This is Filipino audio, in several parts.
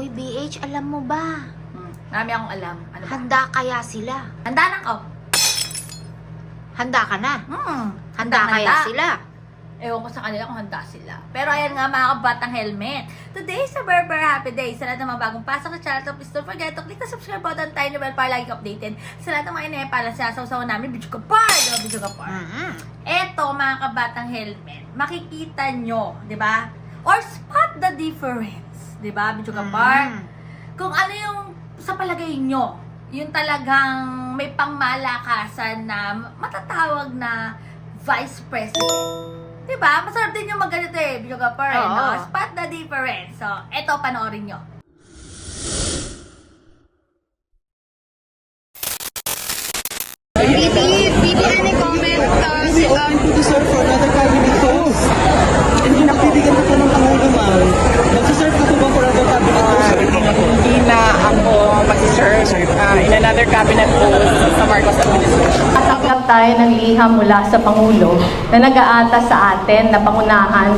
Uy, BH, alam mo ba? Hmm. Marami akong alam. Ano ba? Handa kaya sila? Handa na ako. Handa ka na? Hmm. Handa kaya sila? Ewan ko sa kanila kung handa sila. Pero ayan nga mga kabatang helmet. Today is a very very happy day. Sa lahat ng mga bagong pasok sa channel, please don't forget to click the subscribe button tayo na bell para lagi updated. Sa lahat ng mga inepala, sinasawsaw namin, video ka pa! Diba, video ka pa? Mm-mm. Eto, mga kabatang helmet, makikita nyo, di ba? Or spot the difference, di ba, Bicho Kapar? Mm. Kung ano yung sa palagay nyo, yung talagang may pangmalakasan na matatawag na vice president. Di ba? Masarap din yung magganito eh, Bicho Kapar. eh, Oo. No? Spot the difference. So, eto, panoorin nyo. Bibi, Bibi, any comment uh, Kasi open to deserve for another cabinet post. Hindi nagbibigyan ko po ng pangulo, ma'am. Magsiserve ko po ba for another cabinet post? hindi na ako mag-serve uh, in another cabinet post sa Marcos administration. Tatanggap tayo ng liham mula sa Pangulo na nag-aatas sa atin na pangunahan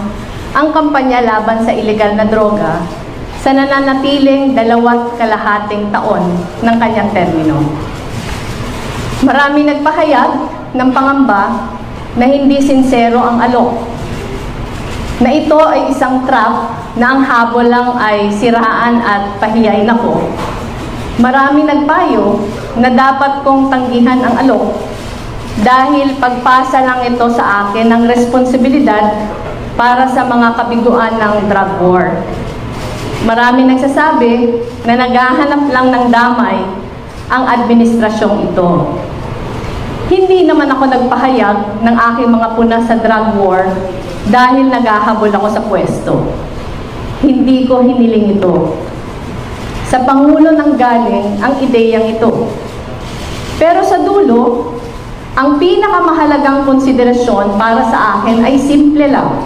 ang kampanya laban sa ilegal na droga sa nananatiling dalawat kalahating taon ng kanyang termino. Marami nagpahayag ng pangamba na hindi sincero ang alok na ito ay isang trap na ang habol lang ay siraan at pahiyain ako. Marami nagpayo na dapat kong tanggihan ang alok dahil pagpasa lang ito sa akin ng responsibilidad para sa mga kabiguan ng drug war. Marami nagsasabi na naghahanap lang ng damay ang administrasyong ito. Hindi naman ako nagpahayag ng aking mga puna sa drug war dahil naghahabol ako sa pwesto. Hindi ko hiniling ito. Sa Pangulo ng galing ang ideyang ito. Pero sa dulo, ang pinakamahalagang konsiderasyon para sa akin ay simple lang.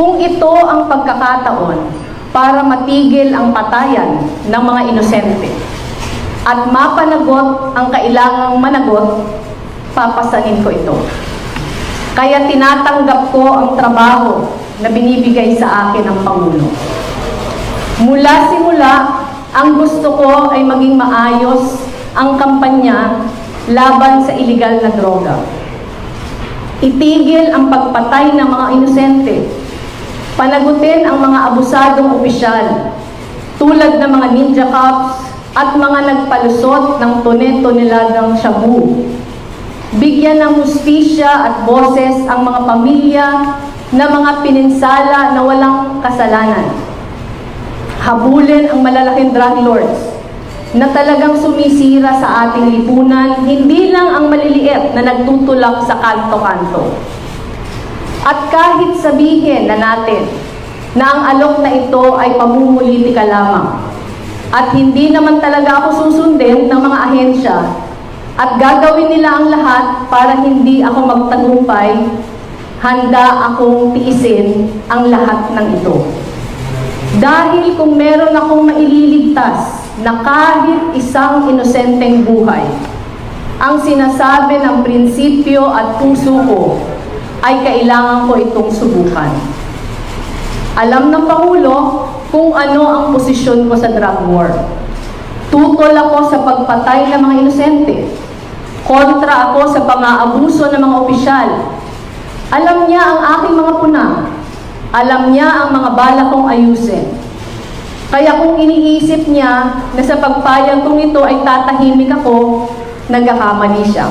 Kung ito ang pagkakataon para matigil ang patayan ng mga inosente at mapanagot ang kailangang managot, papasanin ko ito. Kaya tinatanggap ko ang trabaho na binibigay sa akin ng Pangulo. Mula simula, ang gusto ko ay maging maayos ang kampanya laban sa iligal na droga. Itigil ang pagpatay ng mga inosente. Panagutin ang mga abusadong opisyal tulad ng mga ninja cops at mga nagpalusot ng tone-toneladang shabu. Bigyan ng hustisya at boses ang mga pamilya na mga pininsala na walang kasalanan. Habulin ang malalaking drug lords na talagang sumisira sa ating lipunan, hindi lang ang maliliit na nagtutulak sa kanto-kanto. At kahit sabihin na natin na ang alok na ito ay pamumulitika lamang, at hindi naman talaga ako susundin ng mga ahensya, at gagawin nila ang lahat para hindi ako magtagumpay, handa akong tiisin ang lahat ng ito. Dahil kung meron akong maililigtas na kahit isang inosenteng buhay, ang sinasabi ng prinsipyo at puso ko ay kailangan ko itong subukan. Alam ng Pangulo kung ano ang posisyon ko sa drug war. Tutol ako sa pagpatay ng mga inosente. Kontra ako sa pang-aabuso ng mga opisyal. Alam niya ang aking mga puna. Alam niya ang mga bala kong ayusin. Kaya kung iniisip niya na sa pagpayag kong ito ay tatahimik ako, nagkakamali siya.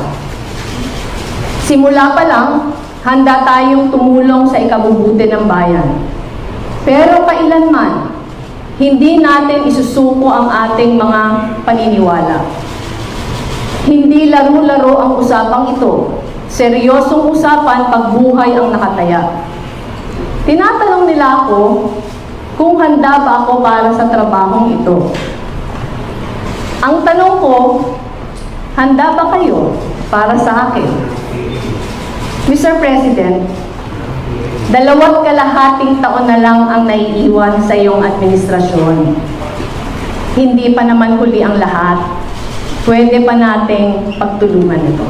Simula pa lang, handa tayong tumulong sa ikabubuti ng bayan. Pero kailanman, hindi natin isusuko ang ating mga paniniwala. Hindi laro-laro ang usapang ito. Seryosong usapan pag buhay ang nakataya. Tinatanong nila ako kung handa ba ako para sa trabahong ito. Ang tanong ko, handa ba kayo para sa akin? Mr. President, dalawat kalahating taon na lang ang naiiwan sa iyong administrasyon. Hindi pa naman huli ang lahat. Pwede pa nating pagtulungan ito.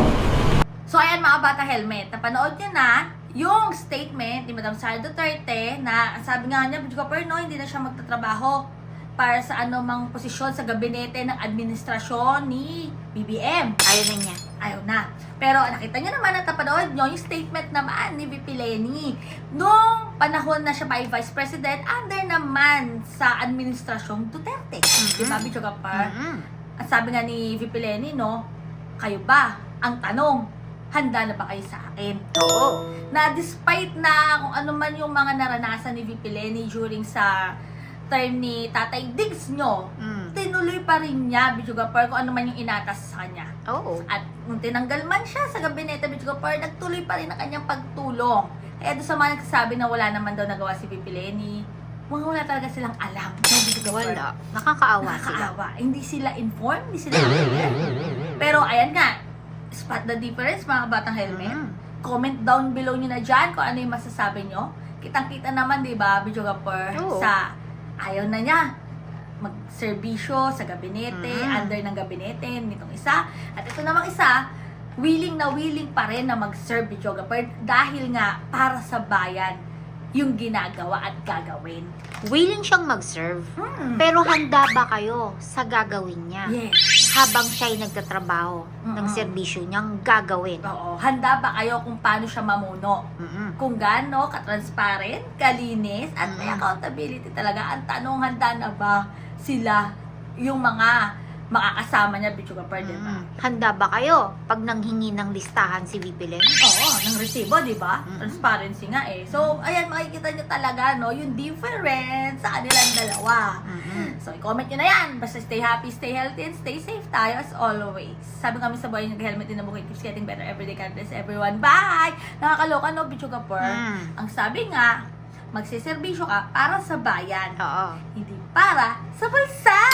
So, ayan mga bata helmet, napanood nyo na yung statement ni Madam Sara Duterte na sabi nga niya, Bidyo Kapar, no, hindi na siya magtatrabaho para sa anumang posisyon sa gabinete ng administrasyon ni BBM. Ayaw na niya. Ayaw na. Pero nakita nyo naman at napanood nyo yung statement naman ni VP Lenny. Nung panahon na siya pa ay Vice President, under naman sa administrasyong Duterte. Di ba, Bicho? Mm-mm. At sabi nga ni VP Lenny, no, kayo ba? Ang tanong, handa na ba kayo sa akin? Oo. Na despite na kung ano man yung mga naranasan ni VP Lenny during sa term ni Tatay Diggs nyo, Mm. tinuloy pa rin niya, Bicho Kapar, kung ano man yung inatas sa kanya. Oo. At nung tinanggal man siya sa gabinete, Bitch Gopar, nagtuloy pa rin ang kanyang pagtulong. Kaya doon sa mga nagsasabi na wala naman daw nagawa si Pipi Lenny, mga wala talaga silang alam. Wala. Nakakaawa sila. Nakakaawa. Hindi sila informed, hindi sila aware. Pero ayan nga, spot the difference mga batang helmet. Mm. Comment down below nyo na dyan kung ano yung masasabi nyo. Kitang-kita naman, di ba, Gopar, Oo. sa ayaw na niya magserbisyo sa gabinete, Mm. under ng gabinete nitong isa. At ito namang isa, willing na willing pa rin na mag-serve ni Joga Bird dahil nga para sa bayan yung ginagawa at gagawin. Willing siyang mag-serve. Hmm. Pero handa ba kayo sa gagawin niya? Yes. Habang siya'y nagtatrabaho ng Mm-mm. serbisyo niyang gagawin. Oo. Handa ba kayo kung paano siya mamuno? Mm-mm. Kung gaano ka-transparent, kalinis, at may Mm. accountability talaga. Ang tanong, handa na ba sila yung mga makakasama niya, Bichuga Per, di ba? Mm. Handa ba kayo pag nanghingi ng listahan si VP Len? Oo, ng resibo, di ba? Mm. Transparency nga eh. So, ayan, makikita nyo talaga, no, yung difference sa kanilang dalawa. Mm-mm. So, i-comment nyo na yan. Basta stay happy, stay healthy, and stay safe tayo as always. Sabi kami sa buhay, nag-helmet din na bukid keeps getting better every day. God bless everyone. Bye! Nakakaloka, no, Bichuga Per? Mm. Ang sabi nga, magsiservisyo ka para sa bayan, Oo. hindi para sa bansa!